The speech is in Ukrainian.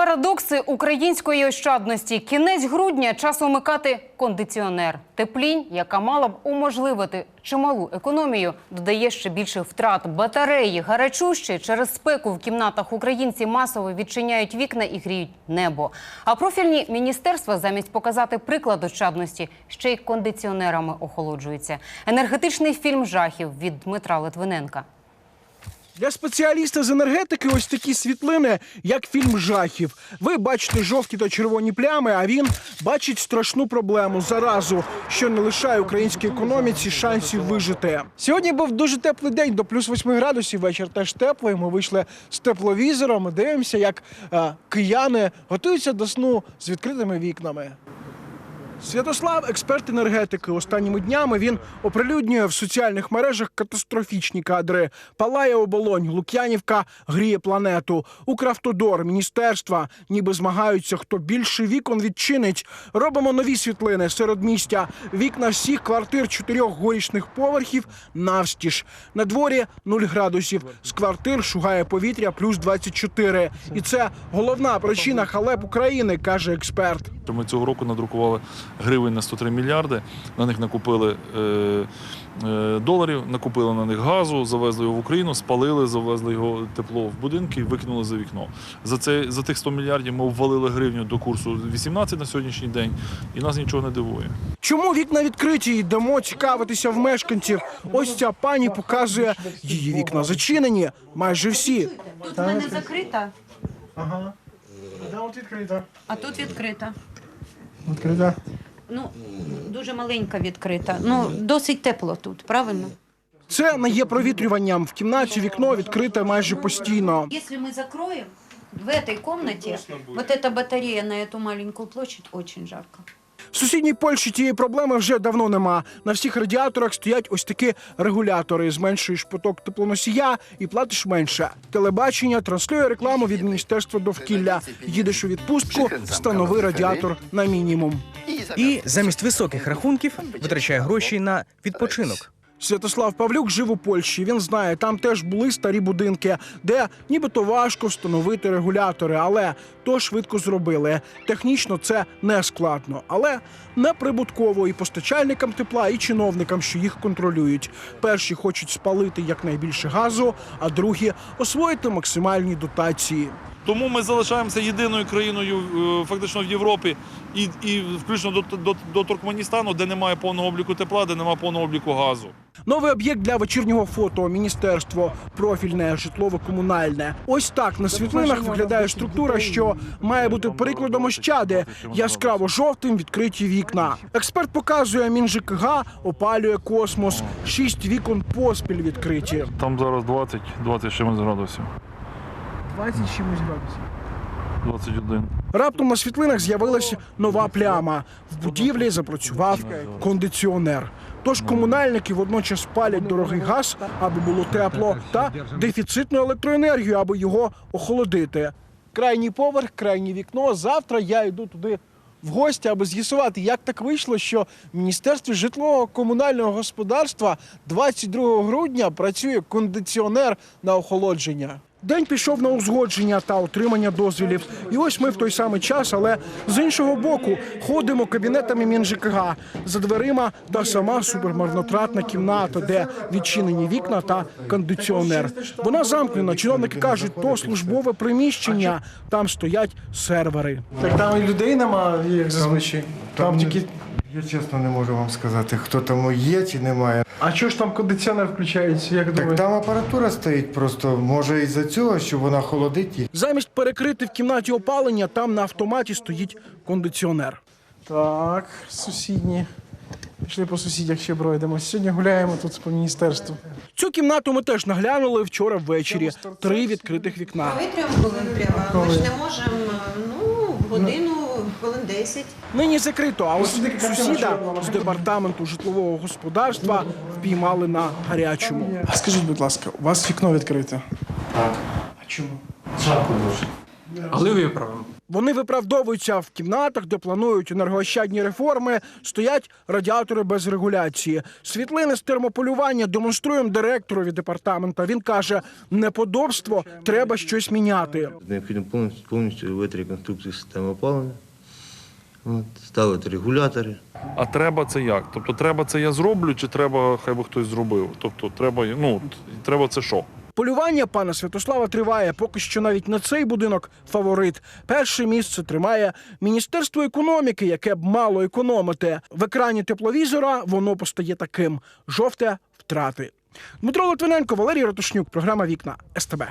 Парадокси української ощадності. Кінець грудня час умикати кондиціонер. Теплінь, яка мала б уможливити чималу економію, додає ще більше втрат. Батареї гарячущі через спеку в кімнатах українці масово відчиняють вікна і гріють небо. А профільні міністерства замість показати приклад ощадності ще й кондиціонерами охолоджуються. Енергетичний фільм жахів від Дмитра Литвиненка. Для спеціаліста з енергетики ось такі світлини, як фільм жахів. Ви бачите жовті та червоні плями, а він бачить страшну проблему заразу, що не лишає українській економіці шансів вижити. Сьогодні був дуже теплий день, до плюс 8 градусів. Вечір теж теплий. Ми вийшли з тепловізором. Дивимося, як е, кияни готуються до сну з відкритими вікнами. Святослав, експерт енергетики. Останніми днями він оприлюднює в соціальних мережах катастрофічні кадри. Палає оболонь, Лук'янівка гріє планету. Укравтодор, міністерства, ніби змагаються, хто більше вікон відчинить. Робимо нові світлини серед містя. Вікна всіх квартир чотирьох горішних поверхів навстіж. На дворі 0 градусів. З квартир шугає повітря плюс 24. І це головна причина халеп України, каже експерт. Ми цього року надрукували гривень на 103 мільярди. На них накупили е, е, доларів, накупили на них газу, завезли його в Україну, спалили, завезли його тепло в будинки і викинули за вікно. За це за тих 100 мільярдів ми ввалили гривню до курсу 18 на сьогоднішній день, і нас нічого не дивує. Чому вікна відкриті? Йдемо цікавитися в мешканців. Ось ця пані показує, її вікна зачинені, майже всі. Тут в мене закрита, Ага. От відкрита. а тут відкрита. Відкрита. Ну, дуже маленька відкрита. Ну, досить тепло тут, правильно? Це не є провітрюванням. В кімнаті вікно відкрите майже постійно. Если мы закроем в этой комнате вот эта батарея на эту маленькую площадь, очень жарко. В сусідній Польщі тієї проблеми вже давно нема. На всіх радіаторах стоять ось такі регулятори. Зменшуєш поток теплоносія і платиш менше. Телебачення транслює рекламу від міністерства довкілля. Їдеш у відпустку, встанови радіатор на мінімум. і замість високих рахунків витрачає гроші на відпочинок. Святослав Павлюк жив у Польщі. Він знає, там теж були старі будинки, де нібито важко встановити регулятори, але то швидко зробили. Технічно це не складно, але не прибутково і постачальникам тепла, і чиновникам, що їх контролюють. Перші хочуть спалити якнайбільше газу, а другі освоїти максимальні дотації. Тому ми залишаємося єдиною країною е, фактично в Європі, і, і включно до, до, до Туркменістану, де немає повного обліку тепла, де немає повного обліку газу. Новий об'єкт для вечірнього фото міністерство профільне житлово-комунальне. Ось так на світлинах виглядає структура, що має бути прикладом ощади. Яскраво жовтим відкриті вікна. Експерт показує мінЖКГ опалює космос. Шість вікон поспіль відкриті. Там зараз 20, 20 чимось градусів. 20 чимось градусів. 21. Раптом на світлинах з'явилася нова пляма. В будівлі запрацював кондиціонер. Тож комунальники водночас палять дорогий газ, аби було тепло, та дефіцитну електроенергію, аби його охолодити. Крайній поверх, крайнє вікно. Завтра я йду туди в гості, аби з'ясувати, як так вийшло, що в Міністерстві житлового комунального господарства 22 грудня працює кондиціонер на охолодження. День пішов на узгодження та отримання дозвілів. І ось ми в той самий час, але з іншого боку ходимо кабінетами МінЖКГ. За дверима та сама супермарнотратна кімната, де відчинені вікна та кондиціонер. Вона замкнена. Чиновники кажуть, то службове приміщення. Там стоять сервери. Так там і людей немає, як зазвичай. Там тільки я чесно не можу вам сказати, хто там є чи немає. А чого ж там кондиціонер включається? Як Так там апаратура стоїть просто. Може із-за цього, що вона холодить їх. Замість перекрити в кімнаті опалення, там на автоматі стоїть кондиціонер. Так, сусідні. Пішли по сусідях ще пройдемо. Сьогодні гуляємо тут по міністерству. Цю кімнату ми теж наглянули вчора ввечері. Три відкритих вікна. Трьом хвилин треба. Ми ж не можемо, ну, годину, хвилин 10. Нині закрито, а ось сусіда з департаменту житлового господарства впіймали на гарячому. А скажіть, будь ласка, у вас вікно відкрите? Так. А чому? Жарко дуже. Але виправимо. Вони виправдовуються в кімнатах, де планують енергоощадні реформи, стоять радіатори без регуляції. Світлини з термополювання демонструємо директорові департамента. Він каже: неподобство, треба щось міняти. Необхідно повністю, повністю робити реконструкцію системи опалення, от, ставити регулятори. А треба це як? Тобто, треба це я зроблю, чи треба, хай би хтось зробив? Тобто, треба, ну, треба це що? Полювання пана Святослава триває. Поки що навіть на цей будинок фаворит. Перше місце тримає Міністерство економіки, яке б мало економити. В екрані тепловізора воно постає таким: жовте втрати. Дмитро Литвиненко, Валерій Ратушнюк, програма Вікна СТБ.